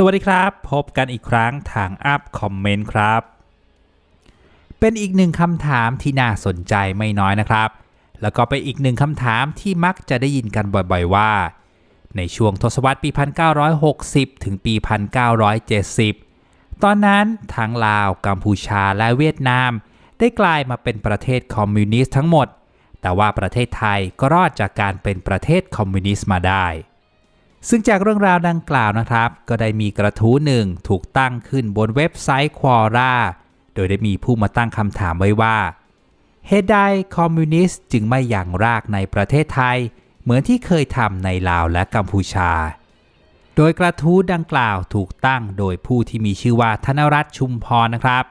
สวัสดีครับ พบกันอีกครั้งทางอัพคอมเมนต์ครับ เป็นอีกหนึ่งคำถามที่น่าสนใจไม่น้อยนะครับ แล้วก็เป็นอีกหนึ่งคำถามที่มักจะได้ยินกันบ่อยๆว่า ในช่วงทศวรรษปี 1960 ถึงปี 1970 ตอนนั้นทั้งลาว กัมพูชาและเวียดนาม ได้กลายมาเป็นประเทศคอมมิวนิสต์ทั้งหมด แต่ว่าประเทศไทยก็รอดจากการเป็นประเทศคอมมิวนิสต์มาได้ ซึ่งจากเรื่องราวดังกล่าวนะครับ ก็ได้มีกระทู้หนึ่งถูกตั้งขึ้นบนเว็บไซต์ควอราโดยได้มีผู้มาตั้งคำถามไว้ว่าเหตุใดคอมมิวนิสต์จึงไม่อย่างรากในประเทศไทย เหมือนที่เคยทำในลาวและกัมพูชา โดยกระทู้ดังกล่าวถูกตั้งโดยผู้ที่มีชื่อว่าธนรัตน์ชุมพรนะครับ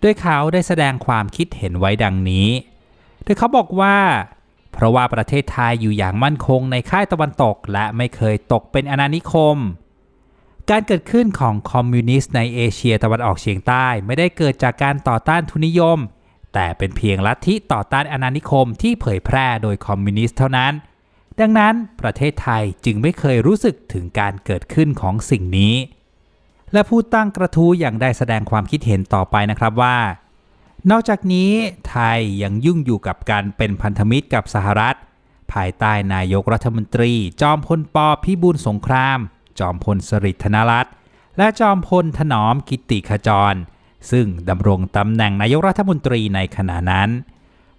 โดยเขาได้แสดงความคิดเห็นไว้ดังนี้ โดยเขาบอกว่า เพราะว่าประเทศไทยอยู่อย่างมั่นคงในค่ายตะวันตก และไม่เคยตกเป็นอาณานิคม การเกิดขึ้นของคอมมิวนิสต์ในเอเชียตะวันออกเฉียงใต้ไม่ได้เกิดจากการต่อต้านทุนนิยม แต่เป็นเพียงลัทธิต่อต้านอาณานิคมที่เผยแพร่โดยคอมมิวนิสต์เท่านั้น ดังนั้นประเทศไทยจึงไม่เคยรู้สึกถึงการเกิดขึ้นของสิ่งนี้ และผู้ตั้งกระทู้อย่างได้แสดงความคิดเห็นต่อไปนะครับว่า นอกจากนี้ไทยยังยุ่งอยู่กับการเป็นพันธมิตรกับสหรัฐ ภายใต้นายกรัฐมนตรี จอมพลปพิบูลสงคราม จอมพลสฤษดิ์ธนรัตน์และจอมพลถนอมกิติขจร ซึ่งดำรงตำแหน่งนายกรัฐมนตรีในขณะนั้น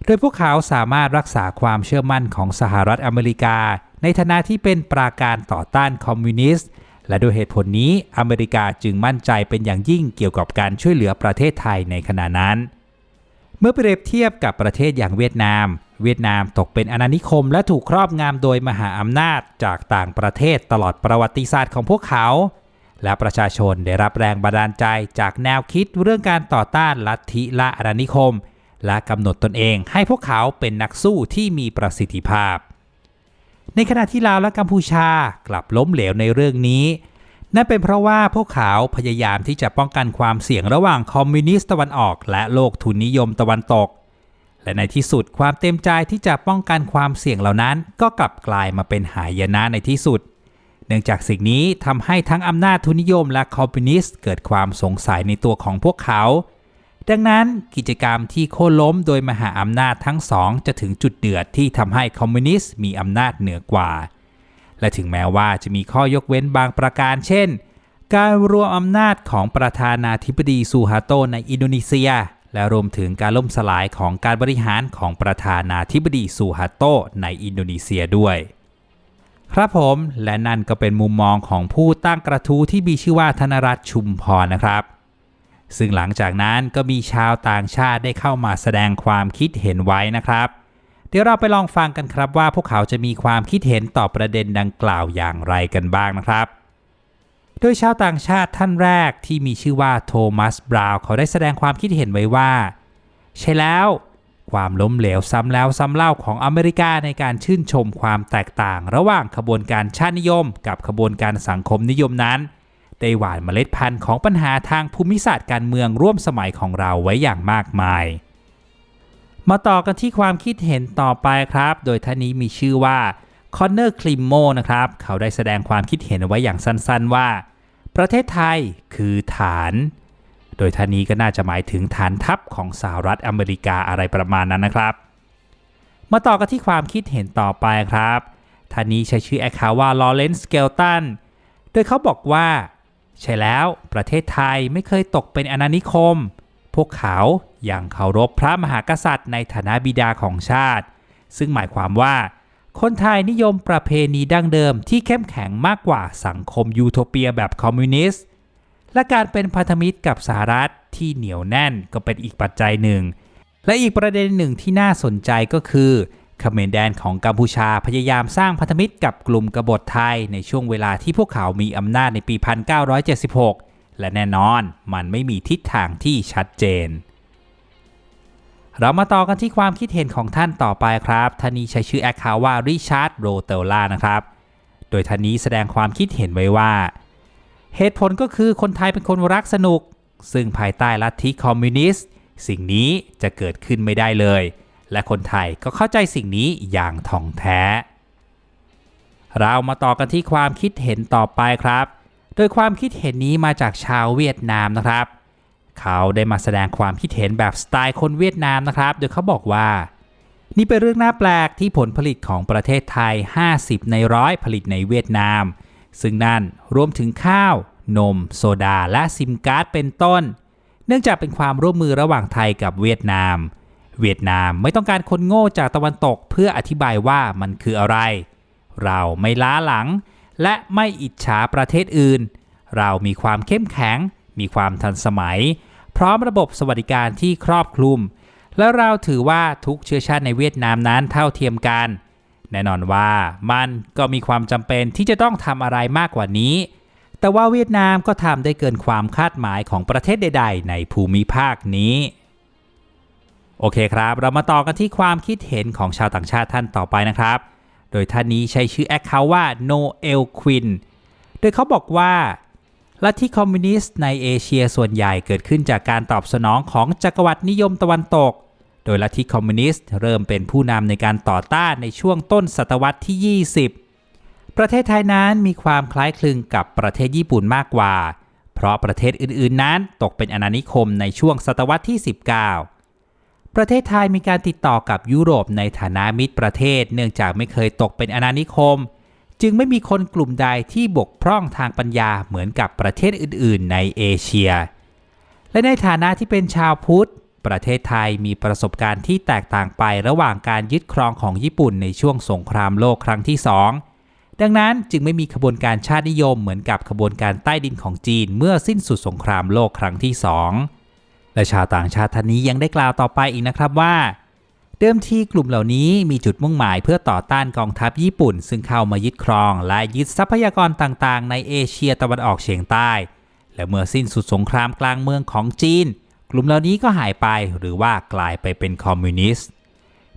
โดยพวกเขาสามารถรักษาความเชื่อมั่นของสหรัฐอเมริกา ในฐานะที่เป็นปราการต่อต้านคอมมิวนิสต์และด้วยเหตุผลนี้อเมริกาจึงมั่นใจเป็นอย่างยิ่งเกี่ยวกับการช่วยเหลือประเทศไทยในขณะนั้น เมื่อเปรียบเทียบกับประเทศอย่างเวียดนาม เวียดนามตกเป็นอาณานิคมและถูกครอบงำโดยมหาอำนาจจากต่างประเทศตลอดประวัติศาสตร์ของพวกเขา และประชาชนได้รับแรงบันดาลใจจากแนวคิดเรื่องการต่อต้านลัทธิละอาณานิคม และกำหนดตนเองให้พวกเขาเป็นนักสู้ที่มีประสิทธิภาพ ในขณะที่ลาวและกัมพูชากลับล้มเหลวในเรื่องนี้ นั่นเป็นเพราะว่าพวกเขาพยายามที่จะป้องกันความเสี่ยงระหว่างคอมมิวนิสต์ตะวันออก และโลกทุนนิยมตะวันตก และในที่สุดความเต็มใจที่จะป้องกันความเสี่ยงเหล่านั้น ก็กลับกลายมาเป็นหายนะในที่สุด เนื่องจากสิ่งนี้ทำให้ทั้งอำนาจทุนนิยมและคอมมิวนิสต์เกิดความสงสัยในตัวของพวกเขา ดังนั้นกิจกรรมที่โค่นล้มโดยมหาอำนาจทั้งสองจะถึงจุดเดือดที่ทำให้คอมมิวนิสต์มีอำนาจเหนือกว่า และถึงแม้ว่าจะมีข้อยกเว้นบางประการเช่น การรวมอำนาจของประธานาธิบดีซูฮาโตในอินโดนีเซีย และรวมถึงการล่มสลายของการบริหารของประธานาธิบดีซูฮาโตในอินโดนีเซียด้วย ครับผมและนั่นก็เป็นมุมมองของผู้ตั้งกระทู้ที่มีชื่อว่าธนรัตน์ชุมพรนะครับซึ่งหลังจากนั้นก็มีชาวต่างชาติได้เข้ามาแสดงความคิดเห็นไว้นะครับ ดี๋ยวเราไปลองฟังกันครับว่าพวกเขาจะมีความคิดเห็นต่อประเด็นดังกล่าวอย่างไรกันบ้างนะครับ โดยชาวต่างชาติท่านแรกที่มีชื่อว่าโทมัส บราวน์เขาได้แสดงความคิดเห็นไว้ว่า ใช่แล้วความล้มเหลวซ้ำแล้วซ้ำเล่าของอเมริกาในการชื่นชมความแตกต่าง ระหว่างขบวนการชาตินิยม กับขบวนการสังคมนิยมนั้นได้หว่านเมล็ดพันธุ์ของปัญหาทางภูมิศาสตร์การเมืองร่วมสมัยของเราไว้อย่างมากมาย มาต่อกันที่ความคิดเห็นต่อไปครับ โดยท่านนี้มีชื่อว่าคอนเนอร์คลิมโมนะครับ เขาได้แสดงความคิดเห็นไว้อย่างสั้นๆว่า ประเทศไทยคือฐาน โดยท่านนี้ก็น่าจะหมายถึงฐานทัพของสหรัฐอเมริกาอะไรประมาณนั้นนะครับ มาต่อกันที่ความคิดเห็นต่อไปครับ ท่านนี้ใช้ชื่อแอคคาว่าลอเรนซ์สเกลตัน โดยเขาบอกว่า ใช่แล้วประเทศไทยไม่เคยตกเป็นอาณานิคม พวกเขาอยัางเคารพพระมหากษัตริย์ในฐานะบิดาของชาติ ซึ่งหมายความว่า คนไทยนิยมประเพณีดั้งเดิมที่เข้มแข็งมากกว่าสังคมยูโทเปียแบบคอมมิวนิสต์และการเป็นพันธมิตรกับสหรัฐที่เหนียวแน่นก็เป็นอีกปัจจัยหนึ่ง และอีกประเด็นหนึ่งที่น่าสนใจก็คือเขมรแดนของกัมพูชาพยายามสร้างพันธมิตรกับกลุ่มกบฏไทยในช่วงเวลาที่พวกเขามีอำนาจในปี 1976 และแน่นอนมันไม่มีทิศทางที่ชัดเจน เรามาต่อกันที่ความคิดเห็นของท่านต่อไปครับท่านนี้ใช้ชื่อแอคเคาท์ว่าริชาร์ดโรเตลล่านะครับ โดยท่านนี้แสดงความคิดเห็นไว้ว่า เหตุผลก็คือคนไทยเป็นคนรักสนุก ซึ่งภายใต้ลัทธิคอมมิวนิสต์สิ่งนี้จะเกิดขึ้นไม่ได้เลย และคนไทยก็เข้าใจสิ่งนี้อย่างถ่องแท้ เรามาต่อกันที่ความคิดเห็นต่อไปครับ โดยความคิดเห็นนี้มาจากชาวเวียดนามนะครับ เขาได้มาแสดงความคิดเห็นแบบสไตล์คนเวียดนามนะครับ โดยเขาบอกว่า นี่เป็นเรื่องน่าแปลกที่ผลผลิตของประเทศไทย 50 ในร้อยผลิตในเวียดนาม ซึ่งนั่นรวมถึงข้าว นม โซดา และซิมการ์ดเป็นต้น เนื่องจากเป็นความร่วมมือระหว่างไทยกับเวียดนาม เวียดนามไม่ต้องการคนโง่จากตะวันตกเพื่ออธิบายว่ามันคืออะไร เราไม่ล้าหลัง และไม่อิจฉาประเทศอื่น เรามีความเข้มแข็ง มีความทันสมัย พร้อมระบบสวัสดิการที่ครอบคลุม และเราถือว่าทุกเชื้อชาติในเวียดนามนั้นเท่าเทียมกัน แน่นอนว่ามันก็มีความจำเป็นที่จะต้องทำอะไรมากกว่านี้ แต่ว่าเวียดนามก็ทำได้เกินความคาดหมายของประเทศใด ๆ ในภูมิภาคนี้โอเคครับ เรามาต่อกันที่ความคิดเห็นของชาวต่างชาติท่านต่อไปนะครับ โดยท่านนี้ใช้ชื่อแอคเคาท์ว่า Noel Quinn โดยเขาบอกว่าลัทธิคอมมิวนิสต์ในเอเชียส่วนใหญ่เกิดขึ้นจากการตอบสนองของจักรวรรดินิยมตะวันตก โดยลัทธิคอมมิวนิสต์เริ่มเป็นผู้นำในการต่อต้านในช่วงต้นศตวรรษที่ 20 ประเทศไทยนั้นมีความคล้ายคลึงกับประเทศญี่ปุ่นมากกว่า เพราะประเทศอื่นๆนั้นตกเป็นอาณานิคมในช่วงศตวรรษที่ 19 ประเทศไทยมีการติดต่อกับยุโรปในฐานะมิตรประเทศ เนื่องจากไม่เคยตกเป็นอาณานิคม จึงไม่มีคนกลุ่มใดที่บกพร่องทางปัญญาเหมือนกับประเทศอื่น ๆ ในเอเชีย และในฐานะที่เป็นชาวพุทธ ประเทศไทยมีประสบการณ์ที่แตกต่างไประหว่างการยึดครองของญี่ปุ่นในช่วงสงครามโลกครั้งที่สองดังนั้นจึงไม่มีขบวนการชาตินิยมเหมือนกับขบวนการใต้ดินของจีนเมื่อสิ้นสุดสงครามโลกครั้งที่สอง และชาวต่างชาติท่านนี้ยังได้กล่าวต่อไปอีกนะครับว่า เดิมทีกลุ่มเหล่านี้มีจุดมุ่งหมายเพื่อต่อต้านกองทัพญี่ปุ่น ซึ่งเข้ามายึดครองและยึดทรัพยากรต่างๆ ในเอเชียตะวันออกเฉียงใต้ และเมื่อสิ้นสุดสงครามกลางเมืองของจีน กลุ่มเหล่านี้ก็หายไปหรือว่ากลายไปเป็นคอมมิวนิสต์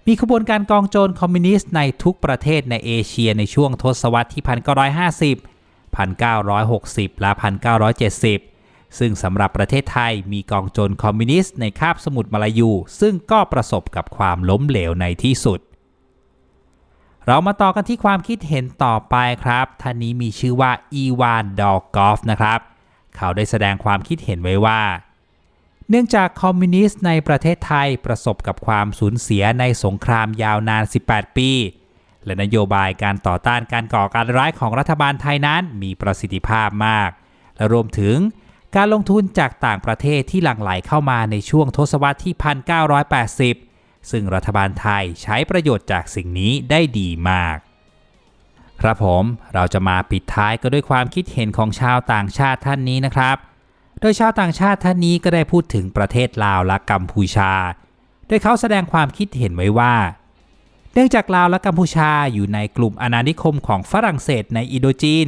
มีขบวนการกองโจรคอมมิวนิสต์ในทุกประเทศในเอเชียในช่วงทศวรรษที่ 1950 1960 และ 1970 ซึ่งสำหรับประเทศไทยมีกองโจรคอมมิวนิสต์ในคาบสมุทรมาลายู ซึ่งก็ประสบกับความล้มเหลวในที่สุด เรามาต่อกันที่ความคิดเห็นต่อไปครับท่านนี้มีชื่อว่าอีวานดอกอฟนะครับ เขาได้แสดงความคิดเห็นไว้ว่า เนื่องจากคอมมิวนิสต์ในประเทศไทยประสบกับความสูญเสียในสงครามยาวนาน 18 ปีและนโยบายการต่อต้านการก่อการร้ายของรัฐบาลไทยนั้นมีประสิทธิภาพมาก และรวมถึง การลงทุนจากต่างประเทศที่หลั่งไหลเข้ามาในช่วงทศวรรษที่ 1980 ซึ่งรัฐบาลไทยใช้ประโยชน์จากสิ่งนี้ได้ดีมาก ครับผมเราจะมาปิดท้ายก็ด้วยความคิดเห็นของชาวต่างชาติท่านนี้นะครับ โดยชาวต่างชาติท่านนี้ก็ได้พูดถึงประเทศลาวและกัมพูชา โดยเขาแสดงความคิดเห็นไว้ว่า เนื่องจากลาวและกัมพูชาอยู่ในกลุ่มอาณานิคมของฝรั่งเศสในอินโดจีน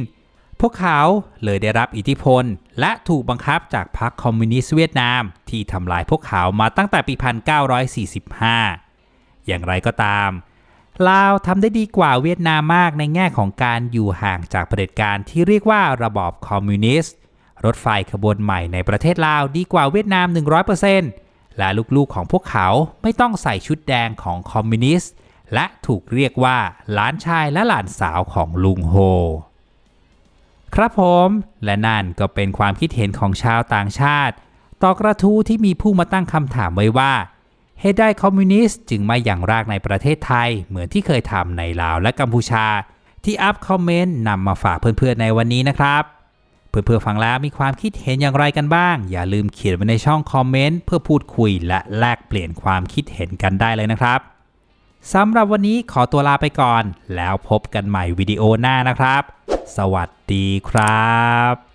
พวกเขาเลยได้รับอิทธิพล และถูกบังคับจากพรรคคอมมิวนิสต์เวียดนาม ที่ทำลายพวกเขามาตั้งแต่ปี 1945 อย่างไรก็ตามลาวทำได้ดีกว่าเวียดนามมากในแง่ของการอยู่ห่างจากเผด็จการที่เรียกว่าระบอบคอมมิวนิสต์ รถไฟขบวนใหม่ในประเทศลาวดีกว่าเวียดนาม 100%และลูกๆของพวกเขาไม่ต้องใส่ชุดแดงของคอมมิวนิสต์ และถูกเรียกว่าหลานชายและหลานสาวของลุงโฮ ครับผม และนั่นก็เป็นความคิดเห็นของชาวต่างชาติ ต่อกระทู้ที่มีผู้มาตั้งคำถามไว้ว่าเหตุใดคอมมิวนิสต์จึงไม่อย่างรากในประเทศไทย เหมือนที่เคยทำในลาวและกัมพูชา ที่อัพคอมเมนต์นำมาฝากเพื่อนๆในวันนี้นะครับเพื่อนๆฟังแล้วมีความคิดเห็นอย่างไรกันบ้าง อย่าลืมเขียนไว้ในช่องคอมเมนต์เพื่อพูดคุยและแลกเปลี่ยนความคิดเห็นกันได้เลยนะครับสำหรับวันนี้ขอตัวลาไปก่อน แล้วพบกันใหม่วิดีโอหน้านะครับ สวัสดีครับ